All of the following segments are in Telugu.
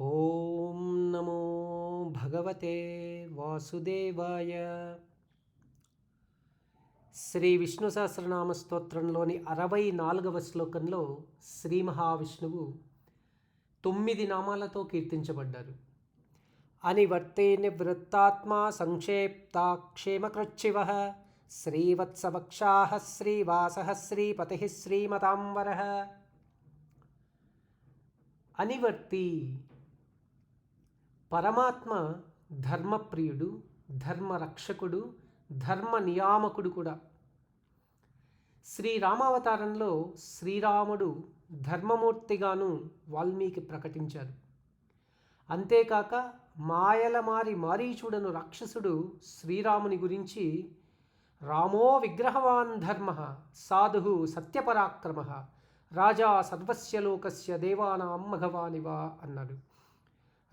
ఓం నమో భగవతే వాసుదేవాయ. శ్రీ విష్ణు సహస్రనామ స్తోత్రంలోని అరవై నాలుగవ శ్లోకంలో శ్రీ మహావిష్ణువు తొమ్మిది నామాలతో కీర్తించబడ్డారు. అనివర్తే నివృత్తాత్మా సంక్షేప్తాక్షేమకృచ్చివ శ్రీవత్సవక్షా శ్రీవాస శ్రీపతి శ్రీమతాంబర అనివర్తి పరమాత్మ ధర్మప్రియుడు ధర్మరక్షకుడు ధర్మ నియామకుడు కూడా. శ్రీరామావతారంలో శ్రీరాముడు ధర్మమూర్తిగాను వాల్మీకి ప్రకటించారు. అంతేకాక మాయల మారి మారీచుడను రాక్షసుడు శ్రీరాముని గురించి రామో విగ్రహవాన్ ధర్మ సాధు సత్యపరాక్రమ రాజా సర్వస్య లోకస్య దేవానాం మఘవానివా అన్నాడు.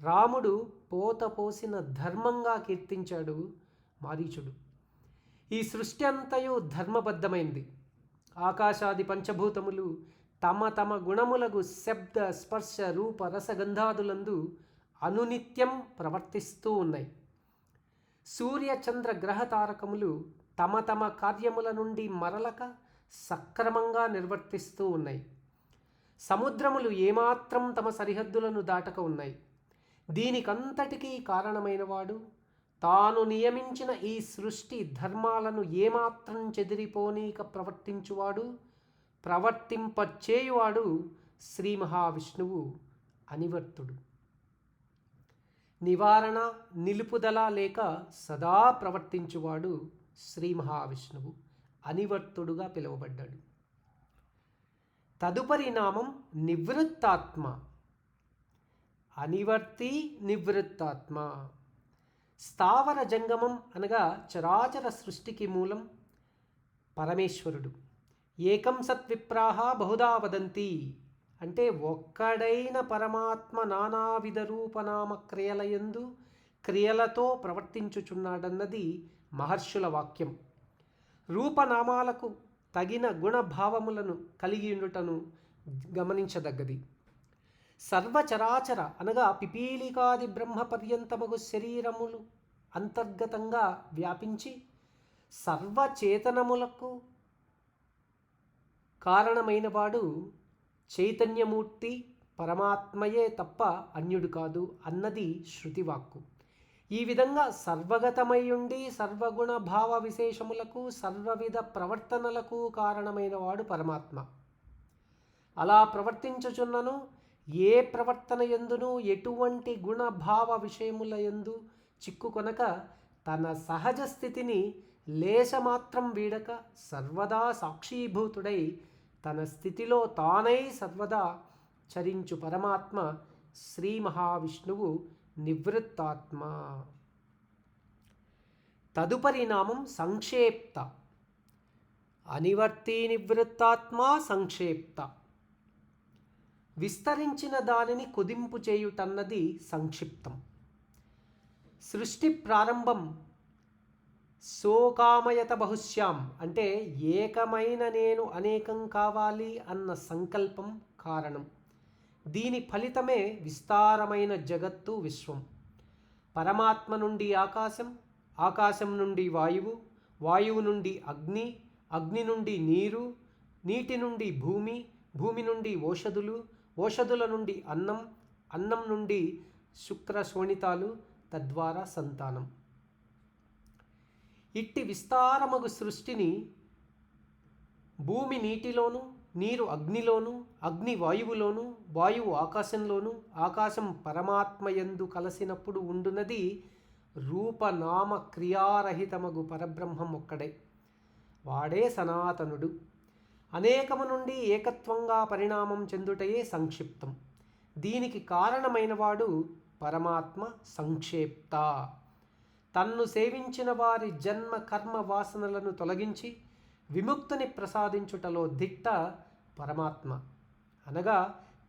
రాముడు పోత పోసిన ధర్మంగా కీర్తించాడు మారీచుడు. ఈ సృష్టి అంతయు ధర్మబద్ధమైంది. ఆకాశాది పంచభూతములు తమ తమ గుణములకు శబ్ద స్పర్శ రూప రసగంధాదులందు అనునిత్యం ప్రవర్తిస్తూ ఉన్నాయి. సూర్య చంద్ర గ్రహ తారకములు తమ తమ కార్యముల నుండి మరలక సక్రమంగా నిర్వర్తిస్తూ ఉన్నాయి. సముద్రములు ఏమాత్రం తమ సరిహద్దులను దాటక ఉన్నాయి. దీనికంతటికీ కారణమైనవాడు. తాను నియమించిన ఈ సృష్టి ధర్మాలను ఏమాత్రం చెదిరిపోనీక ప్రవర్తించువాడు. ప్రవర్తింపచేయువాడు శ్రీ మహావిష్ణువు అనివర్తుడు. నివారణ నిలుపుదల లేక సదా ప్రవర్తించువాడు శ్రీ మహావిష్ణువు అనివర్తుడుగా పిలువబడ్డాడు. తదుపరి నామం నివృత్తాత్మ. అనివర్తి నివృత్తాత్మ. స్థావర జంగమం అనగా చరాచర సృష్టికి మూలం పరమేశ్వరుడు. ఏకం సత్విప్రాహ బహుదా వదంతి. అంటే ఒక్కడైన పరమాత్మ నానావిధ రూపనామ క్రియలయందు క్రియలతో ప్రవర్తించుచున్నాడన్నది మహర్షుల వాక్యం. రూపనామాలకు తగిన గుణభావములను కలిగి ఉండుటను గమనించదగ్గది. సర్వచరాచర అనగా పిపీలికాది బ్రహ్మ పర్యంతమగు శరీరములు అంతర్గతంగా వ్యాపించి సర్వచేతనములకు కారణమైనవాడు చైతన్యమూర్తి పరమాత్మయే తప్ప అన్యుడు కాదు అన్నది శృతివాక్కు. ఈ విధంగా సర్వగతమయ్యుండి సర్వగుణ భావ విశేషములకు సర్వవిధ ప్రవర్తనలకు కారణమైనవాడు పరమాత్మ. అలా ప్రవర్తించుచున్నను ఏ ప్రవర్తన ఎందును ఎటువంటి గుణభావ విషయముల ఎందు చిక్కుకొనక తన సహజ స్థితిని లేశమాత్రం వీడక సర్వదా సాక్షీభూతుడై తన స్థితిలో తానై సర్వదా చరించు పరమాత్మ శ్రీ మహావిష్ణువు నివృత్తాత్మ. తదుపరి నామం సంక్షేప్త. అనివర్తి నివృత్తాత్మ సంక్షేప్త. విస్తరించిన దానిని కుదింపు చేయుటన్నది సంక్షిప్తం. సృష్టి ప్రారంభం సోకామయత బహుశ్యాం. అంటే ఏకమైన నేను అనేకం కావాలి అన్న సంకల్పం కారణం. దీని ఫలితమే విస్తారమైన జగత్తు విశ్వం. పరమాత్మ నుండి ఆకాశం ఆకాశం నుండి వాయువు వాయువు నుండి అగ్ని అగ్ని నుండి నీరు నీటి నుండి భూమి భూమి నుండి ఓషధులు ఓషధుల నుండి అన్నం అన్నం నుండి శుక్ర శోణితాలు తద్వారా సంతానం. ఇట్టి విస్తారమగు సృష్టిని భూమి నీటిలోను నీరు అగ్నిలోను అగ్ని వాయువులోను వాయువు ఆకాశంలోను ఆకాశం పరమాత్మయందు కలసినప్పుడు ఉండునది రూపనామ క్రియారహితమగు పరబ్రహ్మం ఒక్కడే. వాడే సనాతనుడు. అనేకము నుండి ఏకత్వంగా పరిణామం చెందుటయే సంక్షిప్తం. దీనికి కారణమైనవాడు పరమాత్మ సంక్షేప్త. తన్ను సేవించిన వారి జన్మ కర్మ వాసనలను తొలగించి విముక్తిని ప్రసాదించుటలో దిట్ట పరమాత్మ. అనగా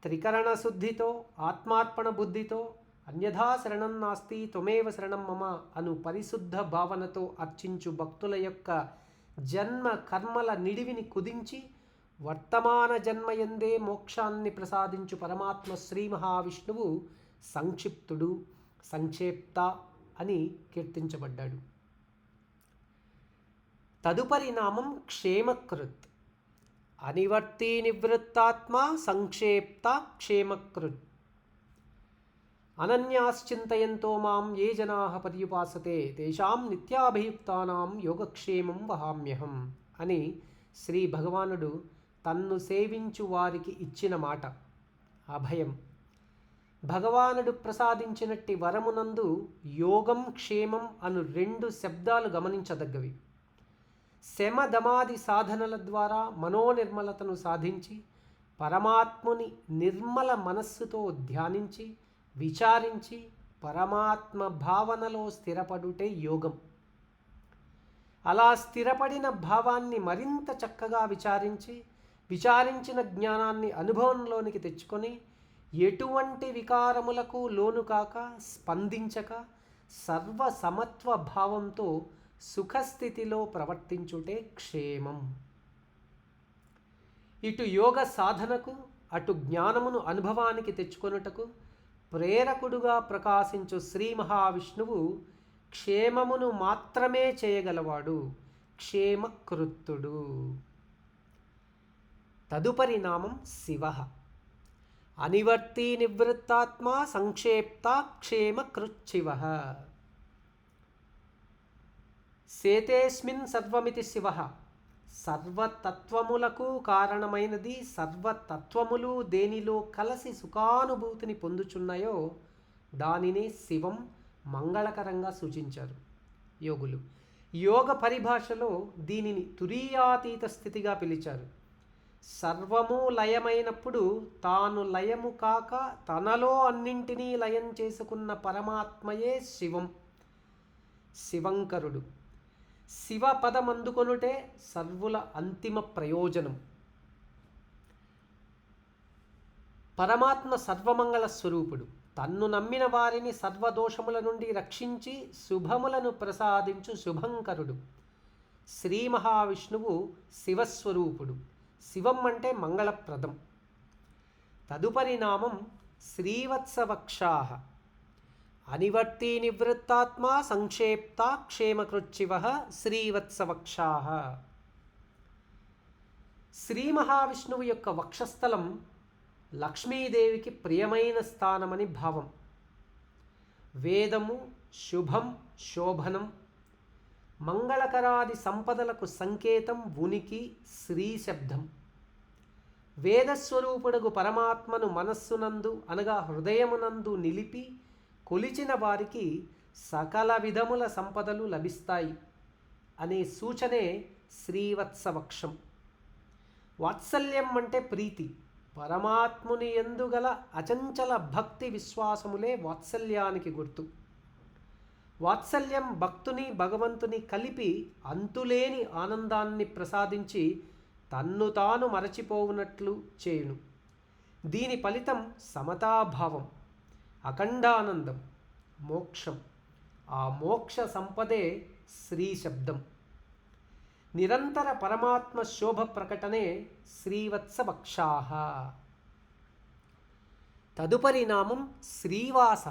త్రికరణ శుద్ధితో ఆత్మార్పణ బుద్ధితో అన్యథా శరణం నాస్తి త్వమేవ శరణం మమ అను పరిశుద్ధ భావనతో అర్చించు భక్తుల యొక్క జన్మ కర్మల నిడివిని కుదించి వర్తమాన జన్మయందే మోక్షాన్ని ప్రసాదించు పరమాత్మ శ్రీ మహావిష్ణువు సంక్షిప్తుడు సంక్షేప్త అని కీర్తించబడ్డాడు. తదుపరి నామం క్షేమకృత్. అనివర్తి నివృత్తాత్మ సంక్షేప్త క్షేమకృత్. అనన్యాశ్చింతయంతో మాం ఏ జనా పర్యుపాసతే తేషాం నిత్యాభియుక్తానాం యోగక్షేమం వహామ్యహం అని శ్రీ భగవానుడు తన్ను సేవించు వారికి ఇచ్చిన మాట. అభయం భగవానుడు ప్రసాదించినట్టి వరమునందు యోగం క్షేమం అను రెండు శబ్దాలు గమనించదగ్గవి. శమదమాది సాధనల ద్వారా మనోనిర్మలతను సాధించి పరమాత్ముని నిర్మల మనస్సుతో ధ్యానించి విచారించి పరమాత్మ భావనలో స్థిరపడుటే యోగం. అలా స్థిరపడిన భావాన్ని మరింత చక్కగా విచారించి విచారించిన జ్ఞానాన్ని అనుభవంలోనికి తెచ్చుకొని ఎటువంటి వికారములకు లోను కాక స్పందించక సర్వ సమత్వ భావంతో సుఖస్థితిలో ప్రవర్తించుటే క్షేమం. ఇటు యోగ సాధనకు అటు జ్ఞానమును అనుభవానికి తెచ్చుకొనుటకు ప్రేరకుడుగా ప్రకాశించు శ్రీ మహావిష్ణువు క్షేమమును మాత్రమే చేయగలవాడు క్షేమకృత్తుడు. తదుపరి నామం శివ. అనివర్తి నివృత్తాత్మ సంక్షేప్త క్షేమకృచ్చివ. సేతేస్మిన్ సర్వమితి శివ. సర్వతత్వములకు కారణమైనది సర్వతత్వములు దేనిలో కలసి సుఖానుభూతిని పొందుచున్నాయో దానినే శివం మంగళకరంగా సూచించారు. యోగులు యోగ పరిభాషలో దీనిని తురీయాతీత స్థితిగా పిలిచారు. సర్వము లయమైనప్పుడు తాను లయము కాక తనలో అన్నింటినీ లయం చేసుకున్న పరమాత్మయే శివం. శివంకరుడు శివ పదం అందుకొనుటే సర్వుల అంతిమ ప్రయోజనం. పరమాత్మ సర్వమంగళ స్వరూపుడు. తన్ను నమ్మిన వారిని సర్వదోషముల నుండి రక్షించి శుభములను ప్రసాదించు శుభంకరుడు. శ్రీ మహావిష్ణువు శివస్వరూపుడు. శివం అంటే మంగళప్రదం. తదుపరి నామం శ్రీవత్సవక్షాహ. అనివర్తి నివృత్తాత్మా సంక్షేప్త క్షేమకృచ్చివ శ్రీవత్సవక్షా. శ్రీ మహావిష్ణువు యొక్క వక్షస్థలం లక్ష్మీదేవికి ప్రియమైన స్థానమని భావం. వేదము శుభం శోభనం మంగళకరాది సంపదలకు సంకేతం ఉనికి శ్రీ శబ్దం. వేదస్వరూపుడగు పరమాత్మను మనస్సునందు అనగా హృదయమునందు నిలిపి కొలిచిన వారికి సకల విధముల సంపదలు లభిస్తాయి అనే సూచనే శ్రీవత్సవక్షం. వాత్సల్యం అంటే ప్రీతి. పరమాత్ముని ఎందుగల అచంచల భక్తి విశ్వాసములే వాత్సల్యానికి గుర్తు. వాత్సల్యం భక్తుని భగవంతుని కలిపి అంతులేని ఆనందాన్ని ప్రసాదించి తన్ను తాను మరచిపోవునట్లు చేయును. దీని ఫలితం సమతాభావం. అఖండానందం మోక్షం. ఆ మోక్ష సంపదే శ్రీ శబ్దం. నిరంతర పరమాత్మ శోభ ప్రకటనే శ్రీవత్సవక్షాహ తదుపరి నామం శ్రీవాస.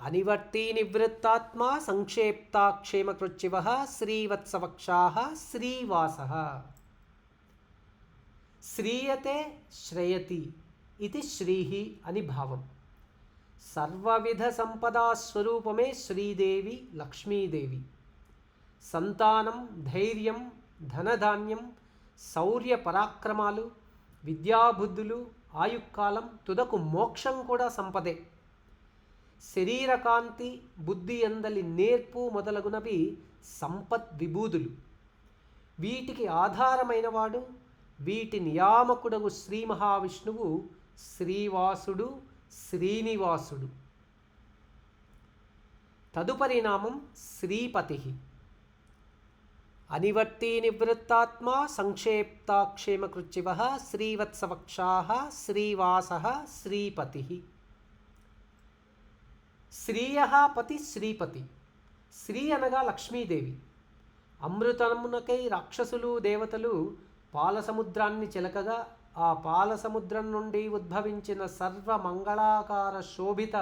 అనివర్తి నివృత్తాత్మా సంక్షేప్తాక్షేమకృచ్చివ శ్రీవత్సవక్షా శ్రీవాస. శ్రీయతే శ్రయతి. ఇది శ్రీహి అని భావం. సర్వవిధ సంపదా స్వరూపమే శ్రీదేవి లక్ష్మీదేవి. సంతానం ధైర్యం ధనధాన్యం శౌర్య పరాక్రమాలు విద్యాబుద్ధులు ఆయుక్కాలం తుదకు మోక్షం కూడా సంపదే. శరీరకాంతి బుద్ధి అందలి నేర్పు మొదలగునవి సంపత్ విభూదులు. వీటికి ఆధారమైనవాడు వీటి నియామకుడగు శ్రీ మహావిష్ణువు శ్రీవాసుడు శ్రీనివాసుడు. తదుపరి నామం శ్రీపతి. అనివర్తి నివృత్తాత్మ సంక్షేప్తాక్షేమకృచ్చివ శ్రీవత్సవక్షా శ్రీవాస శ్రీపతి. శ్రీయ పతి శ్రీపతి. శ్రీ అనగా లక్ష్మీదేవి. అమృతమునకై రాక్షసులు దేవతలు పాలసముద్రాన్ని చిలకగా ఆ పాలసముద్రం నుండి ఉద్భవించిన సర్వమంగళాకార శోభిత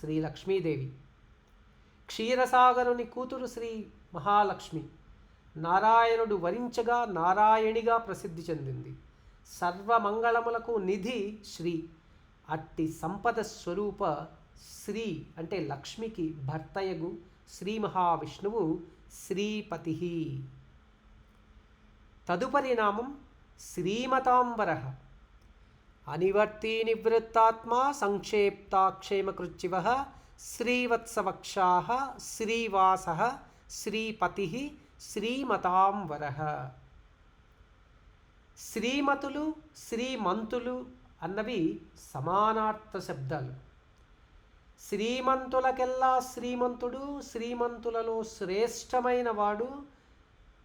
శ్రీ లక్ష్మీదేవి క్షీరసాగరుని కూతురు శ్రీ మహాలక్ష్మి నారాయణుడు వరించగా నారాయణిగా ప్రసిద్ధి చెందింది. సర్వమంగళములకు నిధి శ్రీ అట్టి సంపద స్వరూప శ్రీ అంటే లక్ష్మికి భర్తయగు శ్రీ మహావిష్ణువు శ్రీపతి తదుపరి నామం శ్రీమతాంబర అనివర్తి నివృత్తాత్మా సంక్షేప్తాక్షేమకృత్యవ శ్రీవత్సవక్షా శ్రీవాస శ్రీపతి శ్రీమతాంబర శ్రీమతులు శ్రీమంతులు అన్నవి సమానార్థ శబ్దాలు. శ్రీమంతులకెల్లా శ్రీమంతుడు శ్రీమంతులలో శ్రేష్టమైన వాడు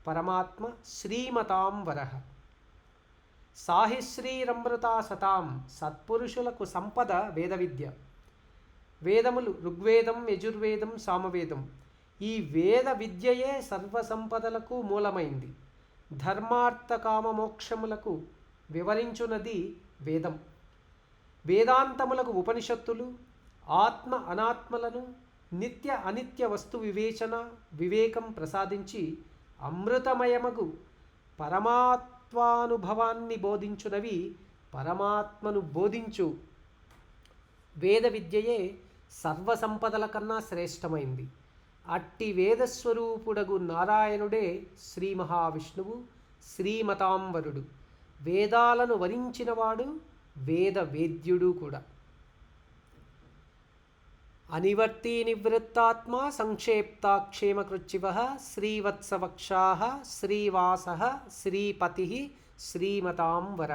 పరమాత్మ శ్రీమతాంబర. సాహిశ్రీరమృతా సతాం సత్పురుషులకు సంపద వేద విద్య వేదములు ఋగ్వేదం యజుర్వేదం సామవేదం. ఈ వేద విద్యయే సర్వసంపదలకు మూలమైంది. ధర్మార్థ కామ మోక్షములకు వివరించున్నది వేదం. వేదాంతములకు ఉపనిషత్తులు ఆత్మ అనాత్మలను నిత్య అనిత్య వస్తు వివేచన వివేకం ప్రసాదించి అమృతమయమగు పరమాత్వానుభవాన్ని బోధించునవి పరమాత్మను బోధించు. వేద విద్యయే సర్వసంపదల కన్నా శ్రేష్టమైంది. అట్టి వేదస్వరూపుడగు నారాయణుడే శ్రీ మహావిష్ణువు శ్రీమతాంబరుడు వేదాలను వరించినవాడు వేద వేద్యుడు కూడా. అనివర్తి నివృత్తాత్మా సంక్షేప్తాక్షేమకృచ్చివ శ్రీవత్సవక్షా శ్రీవాస శ్రీపతి శ్రీమతాంబర